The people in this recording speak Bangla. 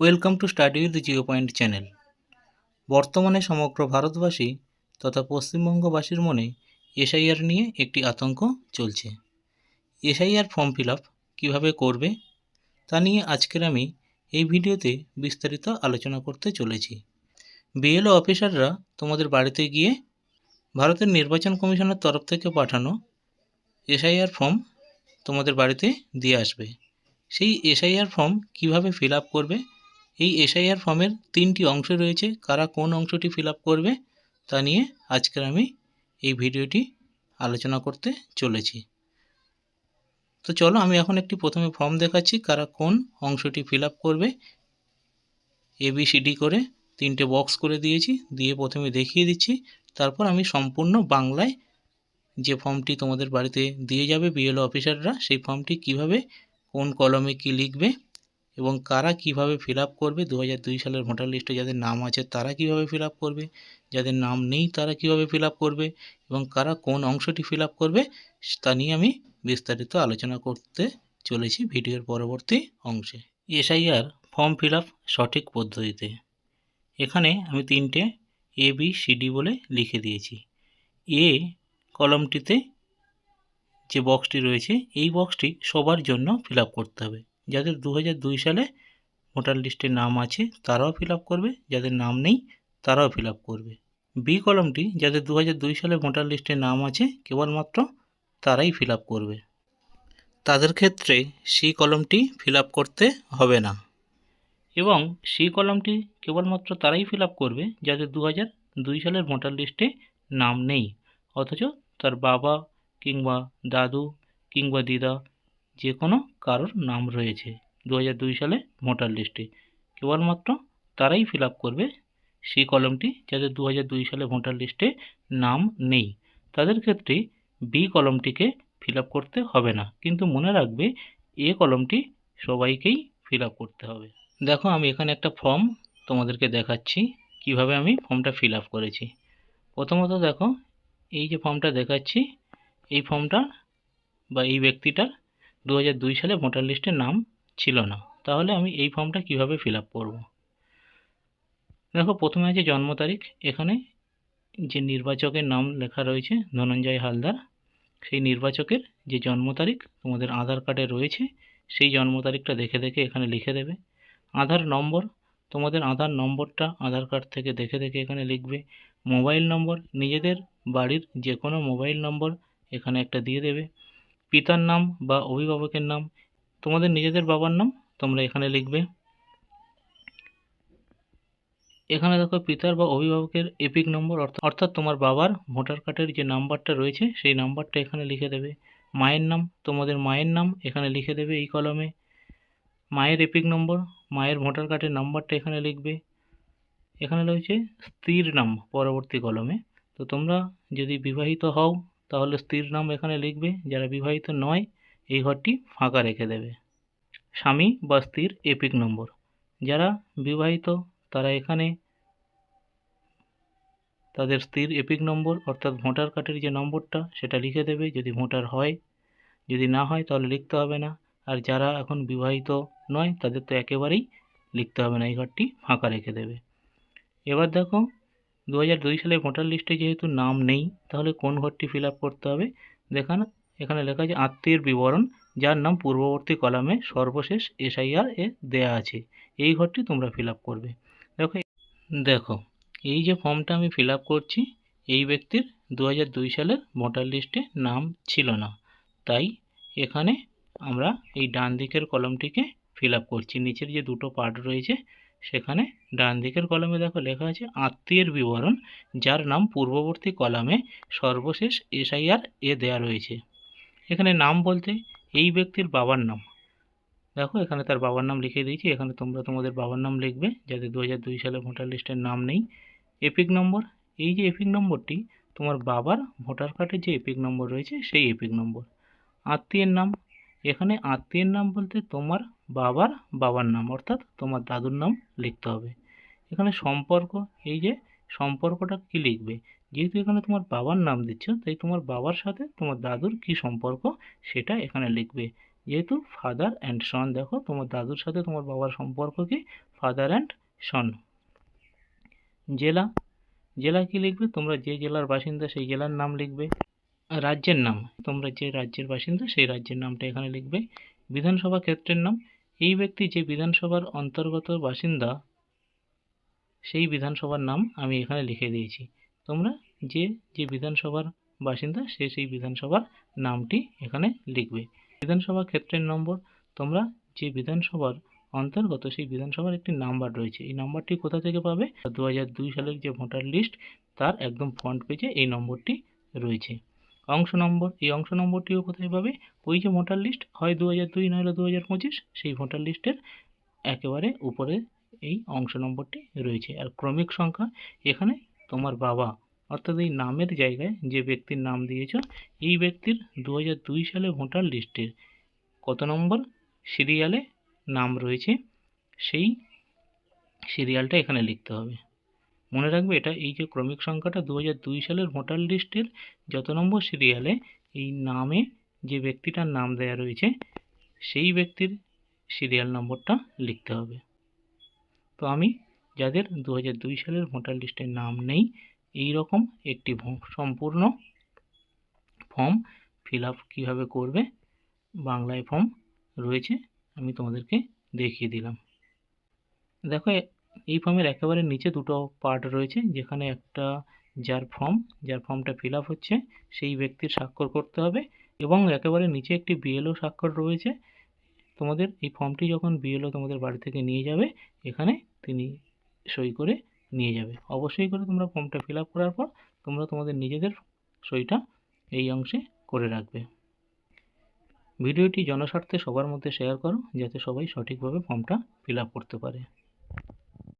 Welcome to study with Geo point channel. বর্তমানে সমগ্র ভারতবাসী তথা পশ্চিমবঙ্গবাসীর মনে এসআইআর নিয়ে একটি আতঙ্ক চলছে। এসআইআর ফর্ম ফিল আপ কীভাবে করবে তা নিয়ে আজকের আমি এই ভিডিওতে বিস্তারিত আলোচনা করতে চলেছি। বিএলও অফিসাররা তোমাদের বাড়িতে গিয়ে ভারতের নির্বাচন কমিশনের তরফ থেকে পাঠানো এসআইআর ফর্ম তোমাদের বাড়িতে দিয়ে আসবে। সেই এসআইআর ফর্ম কীভাবে ফিল আপ করবে এই এসআইআর ফর্মের তিনটি অংশ রয়েছে। কারা কোন অংশটি ফিল করবে তা নিয়ে আজকের আমি এই ভিডিওটি আলোচনা করতে চলেছি। তো চলো আমি এখন একটি প্রথমে ফর্ম দেখাচ্ছি। কারা কোন অংশটি ফিল করবে এবিসিডি করে তিনটে বক্স করে দিয়েছি। দিয়ে প্রথমে দেখিয়ে দিচ্ছি। তারপর আমি সম্পূর্ণ বাংলায় যে ফর্মটি তোমাদের বাড়িতে দিয়ে যাবে বিএলও অফিসাররা সেই ফর্মটি কীভাবে, কোন কলমে কি লিখবে এবং কারা কীভাবে ফিল করবে? দু সালের ভোটার লিস্টে যাদের নাম আছে, তারা কীভাবে ফিল করবে? যাদের নাম নেই, তারা কীভাবে ফিল করবে? এবং কারা কোন অংশটি ফিল করবে, তা নিয়ে আমি বিস্তারিত আলোচনা করতে চলেছি ভিডিওর পরবর্তী অংশে। এসআইআর ফর্ম ফিল সঠিক পদ্ধতিতে। এখানে আমি তিনটে এ বি সি ডি বলে লিখে দিয়েছি। এ কলমটিতে যে বক্সটি রয়েছে, এই বক্সটি সবার জন্য ফিল করতে হবে। যাদের দু সালে ভোটার লিস্টে নাম আছে, তারাও ফিল করবে, যাদের নাম নেই, তারাও ফিল করবে। বি কলমটি যাদের দু সালে ভোটার লিস্টে নাম আছে, কেবলমাত্র তারাই ফিল করবে। তাদের ক্ষেত্রে সি কলমটি ফিল করতে হবে না। এবং সি কলমটি কেবলমাত্র তারাই ফিল করবে, যাদের দু সালের ভোটার লিস্টে নাম নেই। অথচ তার বাবা কিংবা দাদু কিংবা দিদা যে কোনো কারোর নাম রয়েছে। দু সালে ভোটার লিস্টে কেবলমাত্র তারাই ফিল করবে সেই কলমটি যাদের দু সালে ভোটার লিস্টে নাম নেই। তাদের ক্ষেত্রে বি কলমটিকে ফিল করতে হবে না, কিন্তু মনে রাখবে এ কলমটি সবাইকেই ফিল করতে হবে। দেখো, আমি এখানে একটা ফর্ম তোমাদেরকে দেখাচ্ছি, কীভাবে আমি ফর্মটা ফিল করেছি। প্রথমত দেখো, এই যে ফর্মটা দেখাচ্ছি, এই ফর্মটা বা এই ব্যক্তিটার দু সালে ভোটার লিস্টে নাম ছিল না। তাহলে আমি এই ফর্মটা কীভাবে ফিল আপ করব? দেখো, প্রথমে আছে জন্ম তারিখ। এখানে যে নির্বাচকের নাম লেখা রয়েছে, ধনঞ্জয় হালদার, সেই নির্বাচকের যে জন্ম তারিখ, তোমাদের আধার কার্ডে রয়েছে, সেই জন্ম তারিখটা দেখে দেখে এখানে লিখে দেবে। আধার নম্বর, তোমাদের আধার নম্বরটা আধার কার্ড থেকে দেখে দেখে এখানে লিখবে। মোবাইল নম্বর, নিজেদের বাড়ির যে কোনো মোবাইল নম্বর এখানে একটা দিয়ে দেবে। পিতার নাম বা অভিভাবকের নাম, তোমাদের নিজেদের বাবার নাম তোমরা এখানে লিখবে। এখানে দেখো পিতার বা অভিভাবকের এপিক নম্বর অর্থাৎ তোমার বাবার ভোটার কার্ডের যে নাম্বারটা রয়েছে, সেই নাম্বারটা এখানে লিখে দেবে। মায়ের নাম, তোমাদের মায়ের নাম এখানে লিখে দেবে এই কলমে। মায়ের এপিক নম্বর, মায়ের ভোটার কার্ডের নাম্বারটা এখানে লিখবে। এখানে রয়েছে স্ত্রীর নাম পরবর্তী কলমে। তো তোমরা যদি বিবাহিত হও তাহলে স্ত্রীর নাম এখানে লিখবে, যারা বিবাহিত নয়, এই ঘরটি ফাঁকা রেখে দেবে। স্বামী বা স্ত্রীর এপিক নম্বর। যারা বিবাহিত, তারা এখানে তাদের স্ত্রীর এপিক নম্বর, অর্থাৎ ভোটার কার্ডের যে নম্বরটা, সেটা লিখে দেবে। যদি ভোটার হয়, যদি না হয়, তাহলে লিখতে হবে না। আর যারা এখন বিবাহিত নয়, তাদের তো একেবারেই লিখতে হবে না, এই ঘরটি ফাঁকা রেখে দেবে। এবার দেখো দু সালে ভোটার লিস্টে যেহেতু নাম নেই, তাহলে কোন ঘরটি ফিল করতে হবে? দেখান, এখানে লেখা আছে আত্মীয়ের বিবরণ, যার নাম পূর্ববর্তী কলামে সর্বশেষ এসআইআর এ দেয়া আছে। এই ঘরটি তোমরা ফিল করবে। দেখো দেখো, এই যে ফর্মটা আমি ফিল করছি, এই ব্যক্তির দু সালের ভোটার লিস্টে নাম ছিল না। তাই এখানে আমরা এই ডান দিকের কলমটিকে ফিল করছি। নিচের যে দুটো পার্ট রয়েছে সেখানে ডান দিকের কলমে দেখো লেখা আছে আত্মীয়ের বিবরণ, যার নাম পূর্ববর্তী কলামে সর্বশেষ এসআইআর এ দেয়া রয়েছে। এখানে নাম বলতে এই ব্যক্তির বাবার নাম। দেখো এখানে তার বাবার নাম লিখে দিয়েছি, এখানে তোমরা তোমাদের বাবার নাম লিখবে, যাতে দু সালে ভোটার লিস্টের নাম নেই। এপিক নম্বর, এই যে এপিক নম্বরটি, তোমার বাবার ভোটার কার্ডের যে এপিক নম্বর রয়েছে, সেই এপিক নম্বর। আত্মীয়ের নাম এখানে আত্মীয়ের নাম বলতে তোমার বাবার বাবার নাম, অর্থাৎ তোমার দাদুর নাম লিখতে হবে। এখানে সম্পর্ক, এই যে সম্পর্কটা কি লিখবে? যেহেতু এখানে তোমার বাবার নাম দিচ্ছ, তাই তোমার বাবার সাথে তোমার দাদুর কি সম্পর্ক সেটা এখানে লিখবে। যেহেতু ফাদার অ্যান্ড সন দেখো তোমার দাদুর সাথে তোমার বাবার সম্পর্ক কি? ফাদার অ্যান্ড সন জেলা জেলা কি লিখবে? তোমরা যে জেলার বাসিন্দা সেই জেলার নাম লিখবে। রাজ্যের নাম তোমরা যে রাজ্যের বাসিন্দা, সেই রাজ্যের নামটা এখানে লিখবে। বিধানসভা ক্ষেত্রের নাম, এই ব্যক্তি যে বিধানসভার অন্তর্গত বাসিন্দা, সেই বিধানসভার নাম আমি এখানে লিখে দিয়েছি। তোমরা যে যে বিধানসভার বাসিন্দা, সে সেই বিধানসভার নামটি এখানে লিখবে। বিধানসভা ক্ষেত্রের নম্বর, তোমরা যে বিধানসভার অন্তর্গত, সেই বিধানসভার একটি নাম্বার রয়েছে। এই নাম্বারটি কোথা থেকে পাবে? দু হাজার দুই সালের যে ভোটার লিস্ট, তার একদম ফ্রন্ট পেজে এই নম্বরটি রয়েছে। অংশ নম্বর, এই অংশ নম্বরটিও কোথায় পাবে? ওই যে ভোটার লিস্ট হয় দু হাজার দুই নইলে দু হাজার পঁচিশ, সেই ভোটার লিস্টের একেবারে উপরে এই অংশ নম্বরটি রয়েছে। আর ক্রমিক সংখ্যা, এখানে তোমার বাবা, অর্থাৎ এই নামের জায়গায় যে ব্যক্তির নাম দিয়েছ, এই ব্যক্তির দু দুই সালে ভোটার লিস্টের কত নম্বর? সিরিয়ালে নাম রয়েছে, সেই সিরিয়ালটা এখানে লিখতে হবে। মনে রাখবে এটা এই যে ক্রমিক সংখ্যাটা দু হাজার দুই সালের ভোটার লিস্টের যত নম্বর সিরিয়ালে এই নামে যে ব্যক্তিটার নাম দেয়া রয়েছে, সেই ব্যক্তির সিরিয়াল নম্বরটা লিখতে হবে। তো আমি যাদের দু হাজার দুই সালের ভোটার লিস্টের নাম নেই এই রকম একটি সম্পূর্ণ ফর্ম ফিল আপ কীভাবে করবে, বাংলায় ফর্ম রয়েছে, আমি তোমাদেরকে দেখিয়ে দিলাম। দেখো এই ফর্মের একেবারে নিচে দুটো পার্ট রয়েছে, যেখানে একটা যার ফর্ম যার ফর্মটা ফিল হচ্ছে, সেই ব্যক্তির স্বাক্ষর করতে হবে এবং একেবারে নিচে একটি বিএলও স্বাক্ষর রয়েছে। তোমাদের এই ফর্মটি যখন বিএলও তোমাদের বাড়ি থেকে নিয়ে যাবে, এখানে তিনি সই করে নিয়ে যাবে। অবশ্যই করে তোমরা ফর্মটা ফিল করার পর, তোমরা তোমাদের নিজেদের সইটা এই অংশে করে রাখবে। ভিডিওটি জনস্বার্থে সবার মধ্যে শেয়ার করো, যাতে সবাই সঠিকভাবে ফর্মটা ফিল করতে পারে।